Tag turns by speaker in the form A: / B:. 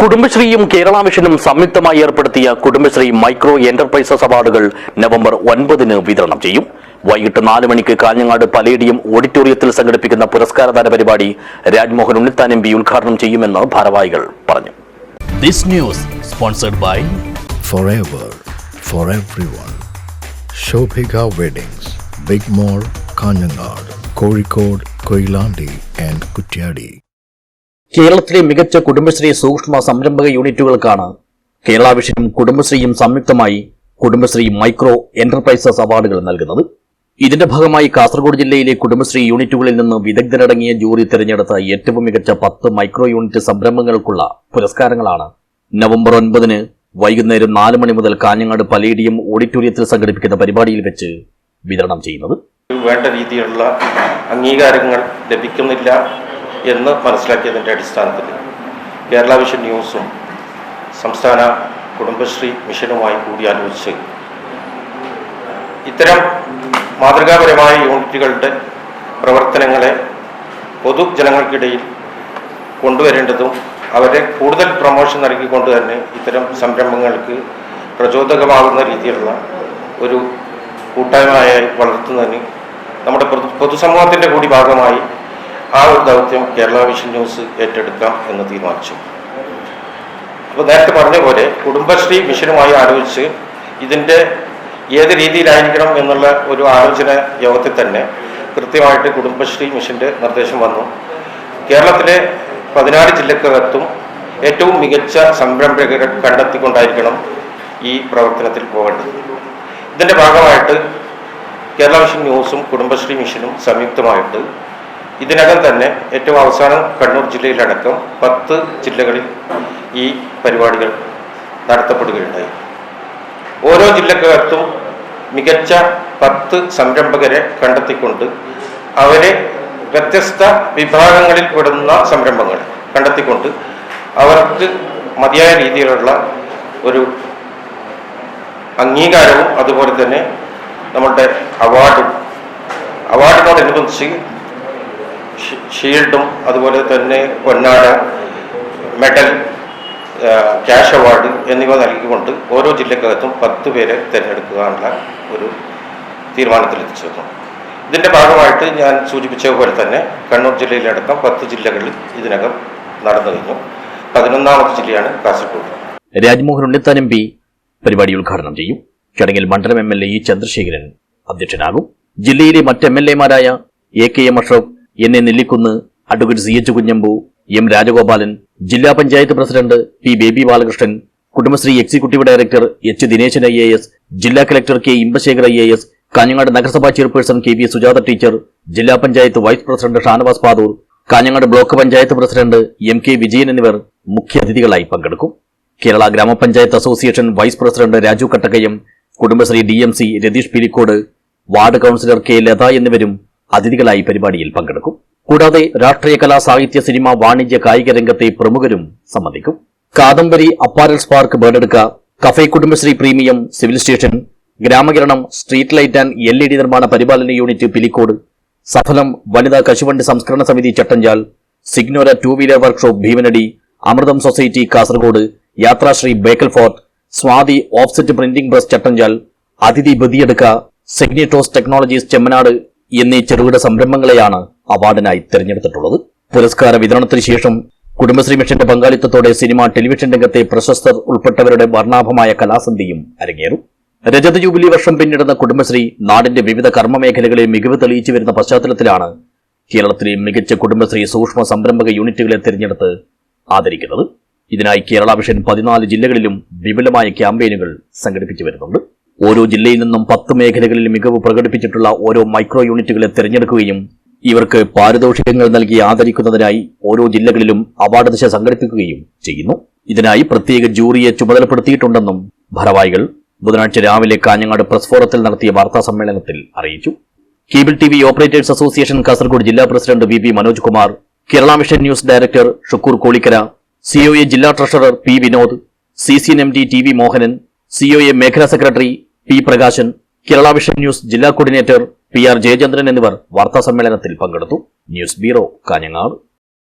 A: കുടുംബശ്രീയും കേരള മിഷനും സംയുക്തമായി ഏർപ്പെടുത്തിയ കുടുംബശ്രീ മൈക്രോ എന്റർപ്രൈസസ് അവാർഡുകൾ നവംബർ ഒൻപതിന് വിതരണം ചെയ്യും വൈകിട്ട് നാല് മണിക്ക് കാഞ്ഞങ്ങാട് പലേഡിയം ഓഡിറ്റോറിയത്തിൽ സംഘടിപ്പിക്കുന്ന പുരസ്കാരദാന പരിപാടി രാജ്മോഹൻ ഉണ്ണിത്താൻ എം പി ഉദ്ഘാടനം ചെയ്യുമെന്ന് ഭാരവാഹികൾ പറഞ്ഞു
B: This news sponsored by
C: forever for everyone. Shobhika Weddings, Big Mall, Kanyanad, Kozhikode, Koilandi and Kutyadi.
A: കേരളത്തിലെ മികച്ച കുടുംബശ്രീ സൂക്ഷ്മ സംരംഭക യൂണിറ്റുകൾക്കാണ് കേരള വിഷയം കുടുംബശ്രീയും സംയുക്തമായി കുടുംബശ്രീ മൈക്രോ എന്റർപ്രൈസസ് അവാർഡുകൾ നൽകുന്നത്. ഇതിന്റെ ഭാഗമായി കാസർഗോഡ് ജില്ലയിലെ കുടുംബശ്രീ യൂണിറ്റുകളിൽ നിന്ന് വിദഗ്ധരടങ്ങിയ ജൂറി തിരഞ്ഞെടുത്ത ഏറ്റവും മികച്ച പത്ത് മൈക്രോ യൂണിറ്റ് സംരംഭങ്ങൾക്കുള്ള പുരസ്കാരങ്ങളാണ്. നവംബർ ഒൻപതിന് വൈകുന്നേരം നാല് മണി മുതൽ കാഞ്ഞങ്ങാട് പലേഡിയം ഓഡിറ്റോറിയത്തിൽ സംഘടിപ്പിക്കുന്ന പരിപാടിയിൽ വെച്ച് വിതരണം ചെയ്യുന്നത്.
D: വേണ്ട രീതിയിലുള്ള അംഗീകാരങ്ങൾ ലഭിക്കുന്നില്ല. എന്ന് മനസ്സിലാക്കിയതിന്റെ അടിസ്ഥാനത്തിൽ കേരള വിഷൻ ന്യൂസും സംസ്ഥാന കുടുംബശ്രീ മിഷനുമായി കൂടിയാലോചിച്ച് ഇത്തരം മാതൃകാപരമായ യൂണിറ്റുകളുടെ പ്രവർത്തനങ്ങളെ പൊതുജനങ്ങൾക്കിടയിൽ കൊണ്ടുവരേണ്ടതും അവരെ കൂടുതൽ പ്രൊമോഷൻ നൽകിക്കൊണ്ട് തന്നെ ഇത്തരം സംരംഭങ്ങൾക്ക് പ്രചോദകമാകുന്ന രീതിയിലുള്ള ഒരു കൂട്ടായ്മയായി വളർത്തുന്നതിന് നമ്മുടെ പൊതു- പൊതുസമൂഹത്തിന്റെ കൂടി ഭാഗമായി ആ ഒരു ദൗത്യം കേരള വിഷൻ ന്യൂസ് ഏറ്റെടുക്കാം എന്ന് തീരുമാനിച്ചു. അപ്പോൾ നേരത്തെ പറഞ്ഞ പോലെ കുടുംബശ്രീ മിഷനുമായി ആലോചിച്ച് ഇതിന്റെ ഏത് രീതിയിലായിരിക്കണം എന്നുള്ള ഒരു ആലോചന യോഗത്തിൽ തന്നെ കൃത്യമായിട്ട് കുടുംബശ്രീ മിഷന്റെ നിർദ്ദേശം വന്നു. കേരളത്തിലെ പതിനാറ് ജില്ലക്കകത്തും ഏറ്റവും മികച്ച സംരംഭകരെ കണ്ടെത്തിക്കൊണ്ടായിരിക്കണം ഈ പ്രവർത്തനത്തിൽ പോകേണ്ടത്. ഇതിന്റെ ഭാഗമായിട്ട് കേരള മിഷൻ ന്യൂസും കുടുംബശ്രീ മിഷനും സംയുക്തമായിട്ട് ഇതിനകം തന്നെ ഏറ്റവും അവസാനം കണ്ണൂർ ജില്ലയിലടക്കം പത്ത് ജില്ലകളിൽ ഈ പരിപാടികൾ നടത്തപ്പെടുകയുണ്ടായി. ഓരോ ജില്ലക്കകത്തും മികച്ച പത്ത് സംരംഭകരെ കണ്ടെത്തിക്കൊണ്ട് അവരെ വ്യത്യസ്ത വിഭാഗങ്ങളിൽ പെടുന്ന സംരംഭങ്ങൾ കണ്ടെത്തിക്കൊണ്ട് അവർക്ക് മതിയായ രീതിയിലുള്ള ഒരു അംഗീകാരവും അതുപോലെ തന്നെ നമ്മളുടെ അവാർഡും അവാർഡിനോടനുബന്ധിച്ച് ഷീൽഡും അതുപോലെ തന്നെ പൊന്നാട മെഡൽ ക്യാഷ് അവാർഡ് എന്നിവ നൽകിക്കൊണ്ട് ഓരോ ജില്ലക്കകത്തും പത്ത് പേരെ തിരഞ്ഞെടുക്കാനുള്ള ഒരു തീരുമാനത്തിലെത്തിച്ചേർന്നു. ഇതിന്റെ ഭാഗമായിട്ട് ഞാൻ സൂചിപ്പിച്ച പോലെ തന്നെ കണ്ണൂർ ജില്ലയിലടക്കം പത്ത് ജില്ലകളിൽ ഇതിനകം നടന്നു കഴിഞ്ഞു. പതിനൊന്നാമത്തെ ജില്ലയാണ് കാസർഗോഡ്.
A: രാജ്മോഹൻ ഉണ്ണിത്താൻ എം പി പരിപാടി ഉദ്ഘാടനം ചെയ്യും. ചടങ്ങിൽ മണ്ഡലം M L A E Chandrasekharan അധ്യക്ഷനാകും. ജില്ലയിലെ മറ്റ് M L എമാരായ A K M Ashraf N A Nellikkunnu advocate C H Kunhambu M Rajagopalan ജില്ലാ panchayat president P Baby Balakrishnan Kudumbashree executive director H Dineshan I A S ജില്ലാ collector K Inbasekar I A S Kanhangad നഗരസഭാ chairperson K V Sujatha teacher ജില്ലാ panchayat vice president Shanavas Padoor Kanhangad block panchayat president M K Vijayan എന്നിവർ മുഖ്യാതിഥികളായി പങ്കെടുക്കും. കേരള ഗ്രാമപഞ്ചായത്ത് association vice president Raju Kattakkayam Kudumbashree D M C Ratheesh Pilicode ward councillor K Latha എന്നിവരും അതിഥികളായി പരിപാടിയിൽ പങ്കെടുക്കും. കൂടാതെ രാഷ്ട്രീയ കലാ സാഹിത്യ സിനിമ വാണിജ്യ കായിക രംഗത്തെ പ്രമുഖരും സംബന്ധിക്കും. Kadambari apparels park Bedadukka cafe Kudumbashree premium civil station Gramakiranam street light and L E D നിർമ്മാണ പരിപാലന യൂണിറ്റ് പിലിക്കോട് സഫലം വനിതാ കശുവണ്ടി സംസ്കരണ സമിതി Chattanchal Signora two wheeler workshop Bheemanadi Amritham society Kasaragod Yathrasree Bekal fort Swathi offset printing press Chattanchal Athithi Badiyadukka സെഗ്നിറ്റോസ് technologies Chemmanad എന്നീ ചെറുകിട സംരംഭങ്ങളെയാണ് അവാർഡിനായി തിരഞ്ഞെടുത്തിട്ടുള്ളത്. പുരസ്കാര വിതരണത്തിന് ശേഷം കുടുംബശ്രീ മിഷന്റെ പങ്കാളിത്തത്തോടെ സിനിമ ടെലിവിഷൻ രംഗത്തെ പ്രശസ്തർ ഉൾപ്പെട്ടവരുടെ വർണാഭമായ കലാസന്ധിയും അരങ്ങേറും. രജത ജൂബിലി വർഷം പിന്നിടുന്ന കുടുംബശ്രീ നാടിന്റെ വിവിധ കർമ്മമേഖലകളെ മികവ് തെളിയിച്ചു വരുന്ന പശ്ചാത്തലത്തിലാണ് കേരളത്തിലെ മികച്ച കുടുംബശ്രീ സൂക്ഷ്മ സംരംഭക യൂണിറ്റുകളെ തിരഞ്ഞെടുത്ത് ആദരിക്കുന്നത്. ഇതിനായി കേരള വിഷൻ പതിനാല് ജില്ലകളിലും വിപുലമായ ക്യാമ്പയിനുകൾ സംഘടിപ്പിച്ചു വരുന്നുണ്ട്. ഓരോ ജില്ലയിൽ നിന്നും പത്ത് മേഖലകളിൽ മികവ് പ്രകടിപ്പിച്ചിട്ടുള്ള ഓരോ മൈക്രോ യൂണിറ്റുകളെ തിരഞ്ഞെടുക്കുകയും ഇവർക്ക് പാരിതോഷികങ്ങൾ നൽകി ആദരിക്കുന്നതിനായി ഓരോ ജില്ലകളിലും അവാർഡ് ദിശ സംഘടിപ്പിക്കുകയും ചെയ്യുന്നു. ഇതിനായി പ്രത്യേക ജൂറിയെ ചുമതലപ്പെടുത്തിയിട്ടുണ്ടെന്നും ഭാരവാഹികൾ ബുധനാഴ്ച രാവിലെ കാഞ്ഞങ്ങാട് പ്രസ് ഫോറത്തിൽ നടത്തിയ വാർത്താ സമ്മേളനത്തിൽ അറിയിച്ചു. Cable T V operators association Kasaragod ജില്ലാ president V P Manoj Kumar Kerala mission news director Shukkoor Kolikkara COA ജില്ലാ treasurer P Vinod C C M D T V Mohanan COA മേഖലാ secretary P Prakashan Kerala vision news ജില്ലാ coordinator P R Jayachandran എന്നിവർ വാർത്താ സമ്മേളനത്തിൽ പങ്കെടുത്തു. News bureau Kanhangad.